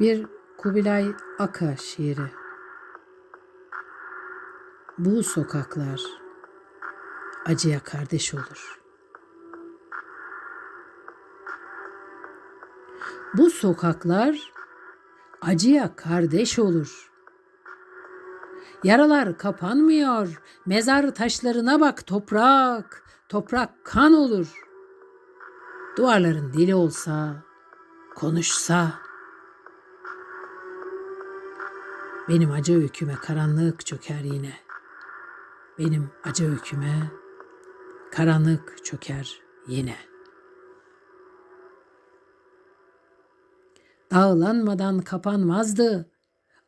Bir Kubilay Aka şiiri. Bu sokaklar acıya kardeş olur. Bu sokaklar acıya kardeş olur. Yaralar kapanmıyor. Mezar taşlarına bak toprak. Toprak kan olur. Duvarların dili olsa, konuşsa. Benim acı öyküme karanlık çöker yine. Benim acı öyküme karanlık çöker yine. Dağlanmadan kapanmazdı.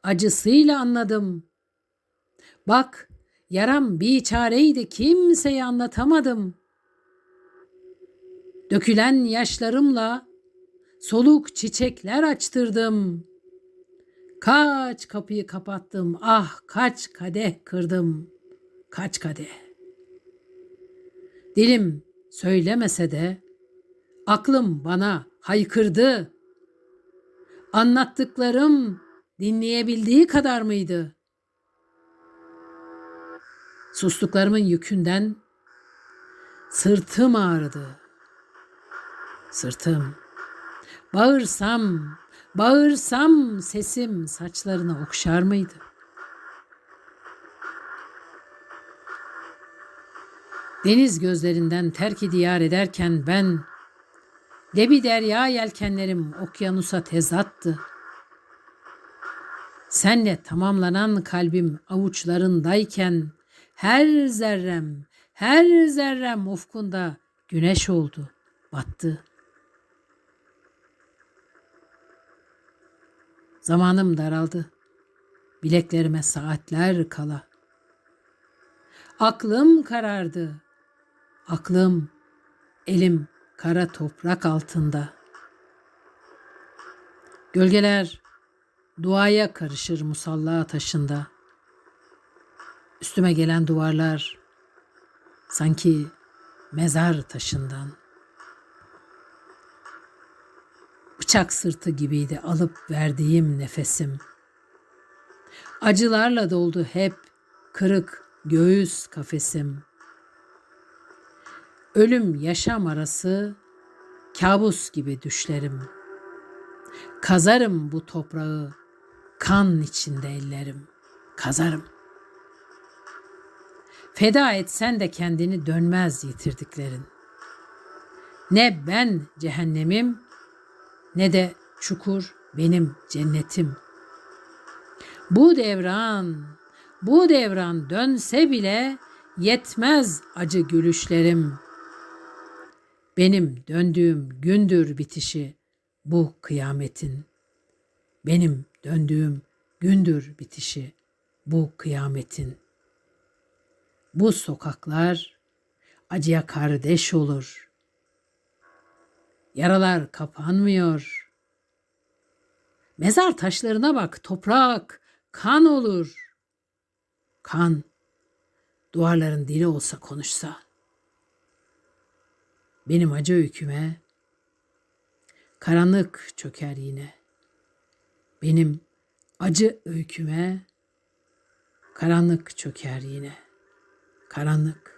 Acısıyla anladım. Bak, yaram bir çareydi kimseye anlatamadım. Dökülen yaşlarımla soluk çiçekler açtırdım. Kaç kapıyı kapattım, ah kaç kadeh kırdım, kaç kadeh. Dilim söylemese de aklım bana haykırdı. Anlattıklarım dinleyebildiği kadar mıydı? Sustuklarımın yükünden sırtım ağrıdı. Sırtım. Bağırsam, bağırsam sesim saçlarına okşar mıydı? Deniz gözlerinden terki diyar ederken ben Debi derya yelkenlerim okyanusa tezattı. Senle tamamlanan kalbim avuçlarındayken her zerrem, her zerrem ufkunda güneş oldu, battı. Zamanım daraldı. Bileklerime saatler kala. Aklım karardı. Aklım, elim kara toprak altında. Gölgeler duaya karışır musalla taşında. Üstüme gelen duvarlar sanki mezar taşından. Bıçak sırtı gibiydi alıp verdiğim nefesim. Acılarla doldu hep kırık göğüs kafesim. Ölüm yaşam arası kabus gibi düşlerim. Kazarım bu toprağı kan içinde ellerim. Kazarım. Feda etsen de kendini dönmez yitirdiklerin. Ne ben cehennemim ne de çukur benim cennetim. Bu devran, bu devran dönse bile yetmez acı gülüşlerim. Benim döndüğüm gündür bitişi bu kıyametin. Benim döndüğüm gündür bitişi bu kıyametin. Bu sokaklar acıya kardeş olur. Yaralar kapanmıyor. Mezar taşlarına bak toprak, kan olur. Kan, duvarların dili olsa konuşsa. Benim acı öyküme karanlık çöker yine. Benim acı öyküme karanlık çöker yine. Karanlık.